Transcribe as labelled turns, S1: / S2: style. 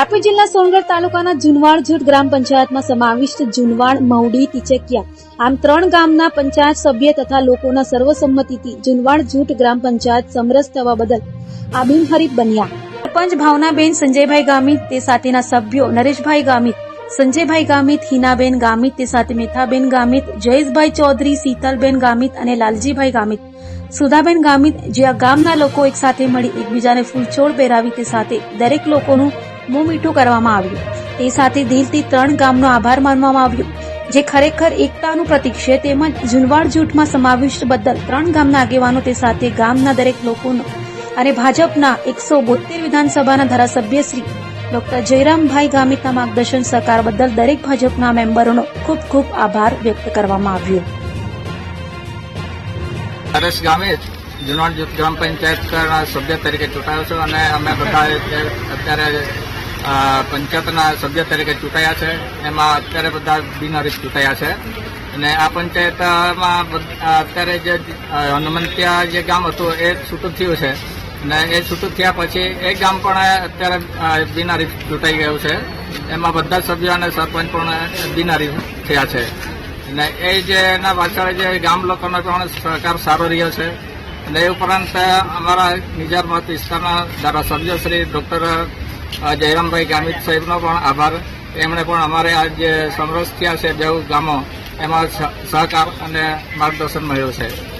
S1: તાપી જિલ્લા સોનગઢ તાલુકાના જુનવાડ જૂથ ગ્રામ પંચાયતમાં સમાવિષ્ટ જુનવાડ મહુડી તિચકિયા આમ ત્રણ ગામના પંચાયત સભ્ય તથા લોકોના સર્વસંમતિથી જુનવાડ જૂથ ગ્રામ પંચાયત સમરસ થવા બદલ આ બિનહરીફ બન્યા. સરપંચ ભાવનાબેન, સંજયભાઈ ગામિત, તે સાથેના સભ્યો નરેશભાઈ ગામિત, સંજયભાઈ ગામિત, હિનાબેન ગામિત, તે સાથે મેથાબેન ગામિત, જયેશભાઈ ચૌધરી, શીતલબેન ગામિત અને લાલજીભાઈ ગામિત. સુધાબેન ગામિત, જે આ ગામના લોકો એક સાથે મળી એકબીજાને ફૂલછોડ પહેરાવી તે સાથે દરેક લોકોનું મોં મીઠું કરવામાં આવ્યું. તે સાથે દિલથી ત્રણ ગામનો આભાર માનવામાં આવ્યો. જે ખરેખર એકતાનું પ્રતીક છે, તેમજ જુનવાડ જૂથમાં સમાવિષ્ટ બદલ ત્રણ ગામના આગેવાનો તે સાથે ગામના દરેક લોકોનો અને ભાજપના એકસો બોતેર વિધાનસભાના ધારાસભ્ય શ્રી ડોક્ટર જયરામભાઈ ગામિતના માર્ગદર્શન સહકાર બદલ દરેક ભાજપના મેમ્બરોનો ખૂબ ખૂબ આભાર વ્યક્ત કરવામાં આવ્યો.
S2: હરેશ ગામે જુનાડ ગ્રામ પંચાયતના સભ્ય તરીકે ચૂંટાયો છું અને અમે બધા અત્યારે પંચાયતના સભ્ય તરીકે ચૂંટાયા છે. એમાં અત્યારે બધા બિનહરીફ ચૂંટાયા છે. અને આ પંચાયતમાં અત્યારે જે હનુમંતિયા જે ગામ હતું એ છૂટું થયું છે. અને એ છૂટું થયા પછી એ ગામ પણ અત્યારે બિનહરીફ ચૂંટાઈ ગયું છે. એમાં બધા સભ્યો અને સરપંચ પણ બિનહરીફ થયા છે. અને એ જે, એના પાછળ જે ગામ લોકોનો પણ સહકાર સારો રહ્યો છે. અને એ ઉપરાંત અમારા નિજામત વિસ્તારના ધારાસભ્ય શ્રી ડોક્ટર જયરામભાઈ ગામિત સાહેબનો પણ આભાર. એમણે પણ અમારે આ જે સમરસ થયા છે બેઉ ગામો, એમાં સહ- સહકાર અને માર્ગદર્શન મળ્યું છે.